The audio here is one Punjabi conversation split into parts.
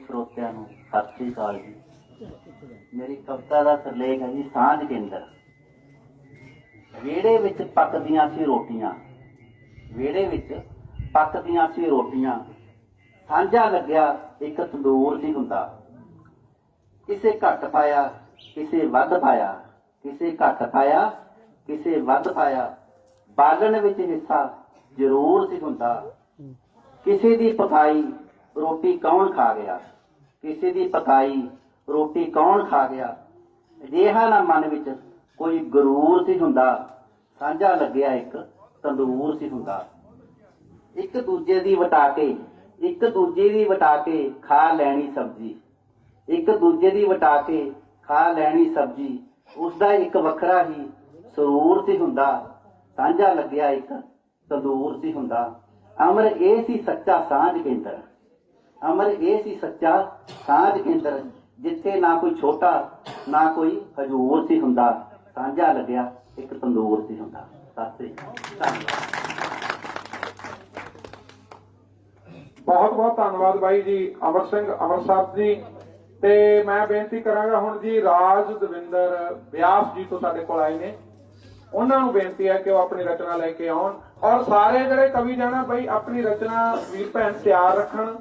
ਸਰੋਤਿਆਂ ਨੂੰ, ਸਤਿ ਸ੍ਰੀ ਅਕਾਲ ਜੀ। ਮੇਰੀ ਕਵਿਤਾ ਦਾ ਸਿਰਲੇਖ ਹੈ ਜੀ, ਸਾਂਝ ਕੇਂਦਰ। ਵਿਹੜੇ ਵਿੱਚ ਪੱਕਦੀਆਂ ਸੀ ਰੋਟੀਆਂ। ਵਿਹੜੇ ਵਿੱਚ ਪੱਕਦੀਆਂ ਸੀ ਰੋਟੀਆਂ। ਸਾਂਝਾ ਲੱਗਿਆ ਇੱਕ ਤੰਦੂਰ ਸੀ ਹੁੰਦਾ। ਕਿਸੇ ਘੱਟ ਪਾਇਆ, ਕਿਸੇ ਵੱਧ ਪਾਇਆ। ਕਿਸੇ ਘੱਟ ਪਾਇਆ, ਕਿਸੇ ਵੱਧ ਪਾਇਆ। ਬਾਲਣ ਵਿੱਚ ਹਿੱਸਾ ਜ਼ਰੂਰ ਸੀ ਹੁੰਦਾ। ਕਿਸੇ ਦੀ ਪਕਾਈ ਰੋਟੀ ਕੌਣ ਖਾ ਗਿਆ? ਕਿਸੇ ਦੀ ਪਕਾਈ ਰੋਟੀ ਕੌਣ ਖਾ ਗਿਆ? ਅਜਿਹਾ ਨਾ ਮਨ ਵਿੱਚ ਕੋਈ ਗਰੂਰ ਸੀ ਹੁੰਦਾ। ਸਾਂਝਾ ਲੱਗਿਆ ਇੱਕ ਤੰਦੂਰ ਸੀ ਹੁੰਦਾ। ਇੱਕ ਦੂਜੇ ਦੀ ਵਟਾ ਕੇ, ਇੱਕ ਦੂਜੇ ਦੀ ਵਟਾ ਕੇ ਖਾ ਲੈਣੀ ਸਬਜ਼ੀ। ਇੱਕ ਦੂਜੇ ਦੀ ਵਟਾ ਕੇ ਖਾ ਲੈਣੀ ਸਬਜ਼ੀ। ਉਸ ਦਾ ਇੱਕ ਵੱਖਰਾ ਹੀ ਸਰੂਰ ਸੀ ਹੁੰਦਾ। ਸਾਂਝਾ ਲੱਗਿਆ ਇੱਕ ਤੰਦੂਰ ਸੀ ਹੁੰਦਾ। ਅਮਰ ਇਹ ਸੀ ਸੱਚਾ ਸਾਂਝ ਕੇਂਦਰ। ਅਮਰ ਇਹ ਸੀ ਸੱਚਾ ਸਾਂਝ ਕੇਂਦਰ, ਜਿੱਥੇ ਨਾ ਕੋਈ ਛੋਟਾ, ਨਾ ਕੋਈ ਹਜੂਰ ਸੀ ਹੁੰਦਾ। ਸਾਂਝਾ ਲੱਗਿਆ, ਇੱਕ ਤੰਦੂਰ ਸੀ ਹੁੰਦਾ। ਸਤਿ ਧੰਨਵਾਦ। ਬਹੁਤ ਬਹੁਤ ਧੰਨਵਾਦ ਬਾਈ ਜੀ, ਅਮਰ ਸਿੰਘ ਅਮਰਸਰ ਜੀ। ਤੇ ਮੈਂ ਬੇਨਤੀ ਕਰਾਂਗਾ ਹੁਣ ਜੀ, ਰਾਜ ਦਵਿੰਦਰ ਬਿਆਸ ਜੀ ਤੋਂ ਸਾਡੇ ਕੋਲ ਆਏ ਨੇ। ਉਹਨਾਂ ਨੂੰ ਬੇਨਤੀ ਹੈ ਕਿ ਉਹ ਆਪਣੀ ਰਚਨਾ ਲੈ ਕੇ ਆਉਣ। ਔਰ ਸਾਰੇ ਜਿਹੜੇ ਕਵੀ ਜਾਣਾ, ਬਈ ਆਪਣੀ ਰਚਨਾ ਵੀਰ ਭੈਣ ਤਿਆਰ ਰੱਖਣ।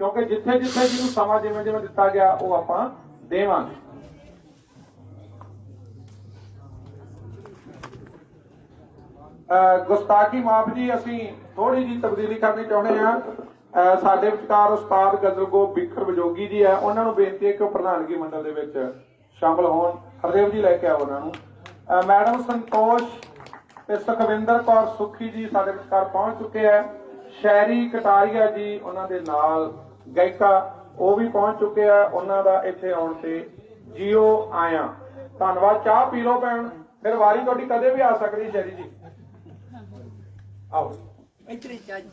ਕਿਉਂਕਿ ਜਿੱਥੇ ਜਿੱਥੇ ਜਿਹਨੂੰ ਸਮਾਂ ਜਿਵੇਂ ਜਿਵੇਂ ਦਿੱਤਾ ਗਿਆ, ਉਹ ਆਪਾਂ ਦੇਵਾਂਗੇ। ਗੁਸਤਾਖੀ ਮਾਫ ਜੀ, ਅਸੀਂ ਥੋੜੀ ਜੀ ਤਬਦੀਲੀ ਕਰਨੀ ਚਾਹੁੰਦੇ ਹਾਂ। ਸਾਡੇ ਵਿਚਕਾਰ ਉਸਤਾਦ ਗਜ਼ਲਗੋ ਬਿਖਰ ਬਜੋਗੀ ਜੀ ਹੈ। ਉਹਨਾਂ ਨੂੰ ਬੇਨਤੀ ਹੈ ਕਿ ਉਹ ਪ੍ਰਧਾਨਗੀ ਮੰਡਲ ਦੇ ਵਿੱਚ ਸ਼ਾਮਲ ਹੋਣ। ਹਰਦੇਵ ਜੀ ਲੈ ਕੇ ਆਓ ਉਹਨਾਂ ਨੂੰ। ਮੈਡਮ ਸੰਤੋਸ਼ ਤੇ ਸੁਖਵਿੰਦਰ ਕੌਰ ਸੁਖੀ ਜੀ ਸਾਡੇ ਵਿਚਕਾਰ ਪਹੁੰਚ ਚੁੱਕੇ ਹੈ। ਸ਼ਹਿਰੀ ਕਟਾਰੀਆ ਜੀ, ਉਹਨਾਂ ਦੇ ਨਾਲ ਗਾਇਕਾ, ਉਹ ਵੀ ਪਹੁੰਚ ਚੁੱਕੇ ਆ, ਉਹਨਾਂ ਦਾ ਇੱਥੇ ਆਉਣ ਤੇ ਜੀਓ ਆਇਆ। ਧੰਨਵਾਦ, ਚਾਹ ਪੀ ਲਓ ਭੈਣ। ਫਿਰ ਵਾਰੀ ਤੁਹਾਡੀ ਕਦੇ ਵੀ ਆ ਸਕਦੀ ਸ਼ਹਿਰੀ ਜੀ। ਆਓ। ਇੱਥੇ ਚਾਹ ਜੀ।